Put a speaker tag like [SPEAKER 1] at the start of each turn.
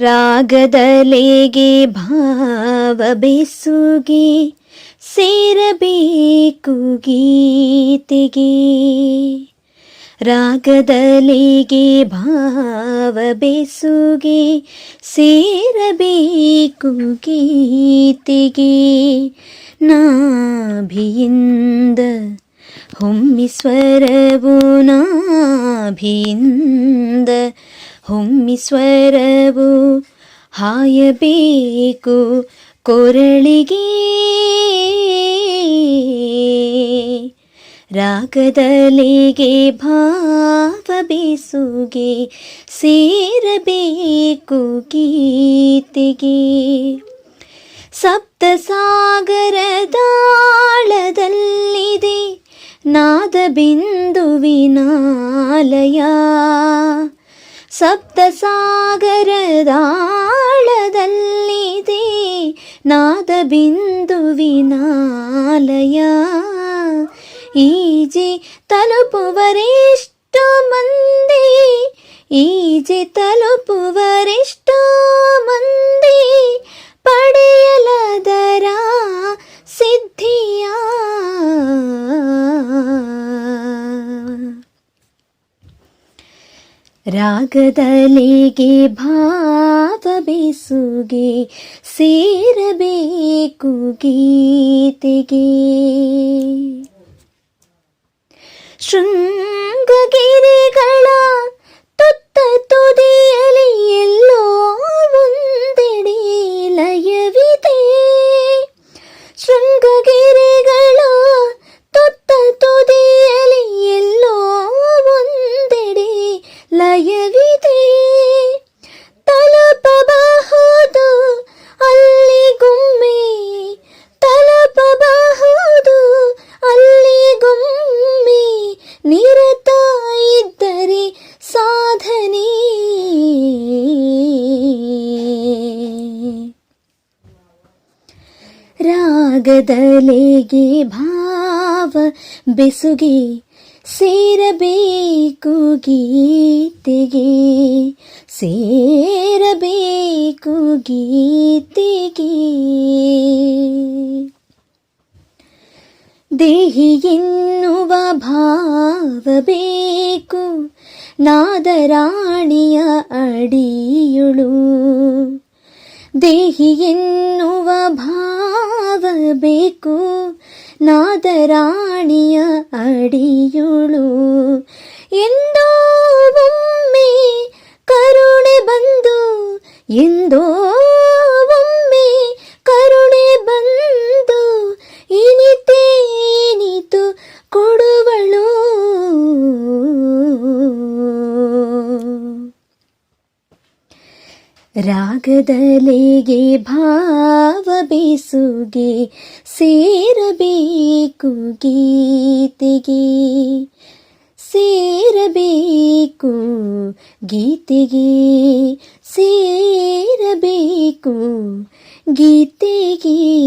[SPEAKER 1] ರಾಗದಲೆಗೆ ಭಾವ ಬೆಸುಗೆ ಸೇರಬೇಕು ಗೀತೆಗೆ. ರಾಗದಲೆಗೆ ಭಾವ ಬೆಸುಗೆ ಸೇರಬೇಕು ಗೀತೆಗೆ. ನಾಭಿಯಿಂದ ಹೊಮ್ಮಿಸ್ವರವು ನಾಭಿಯಿಂದ ಹೊಮ್ಮಿಸ್ವರವು ಹಾಯಬೇಕು ಕೊರಳಿಗೆ. ರಾಗದಲ್ಲಿಗೆ ಭಾವ ಬೇಸುಗೆ ಸೇರಬೇಕು ಗೀತೆಗೆ. ಸಪ್ತ ಸಾಗರದಾಳದಲ್ಲಿದೆ ನಾದ ಬಿಂದುವಿನಾಲಯ ಸಪ್ತ ಸಾಗರದಾಳದಲ್ಲಿದೆ ನಾದ ಬಿಂದುವಿನಾಲಯ ಈಜೆ ತಲುಪುವರೆಷ್ಟೋ ಮಂದಿ ಈಜೆ ತಲುಪುವರೆಷ್ಟೋ ರಾಗದಲೆಗೆ ಭಾವ ಬೆಸುಗೆ ಸೇರಬೇಕು ಗೀತೆಗೆ ಶೃಂಗಗಿರಿಗಳ ಲಯವಿದೆ ತಲುಪಬಹುದು ಅಲ್ಲಿಗೊಮ್ಮೆ ತಲುಪಬಹುದು ಅಲ್ಲಿಗೊಮ್ಮೆ ನಿರತ ಇದ್ದರೆ ಸಾಧನೆ ರಾಗದಲೆಗೆ ಭಾವ ಬೆಸುಗೆ ಸೇರಬೇಕು ಗೀತೆಗೆ. ಸೇರಬೇಕು ಗೀತೆಗೆ. ದೇಹಿ ಎನ್ನುವ ಭಾವ ಬೇಕು ನಾದರಾಣಿಯ ಅಡಿಯುಳು. ದೇಹಿ ಎನ್ನುವ ಭಾವ ಬೇಕು ನಾದರಾಣಿಯ ಅಡಿಯುಳು ಎಂದೋ ಒಮ್ಮೆ ಕರುಣೆ ಬಂದು ಎಂದೋ ರಾಗದಲೆಗೆ ಭಾವ ಬೇಸುಗೆ ಸೇರಬೇಕು ಗೀತೆಗೆ. ಸೇರಬೇಕು ಗೀತೆಗೆ. ಸೇರಬೇಕು ಗೀತೆಗೆ.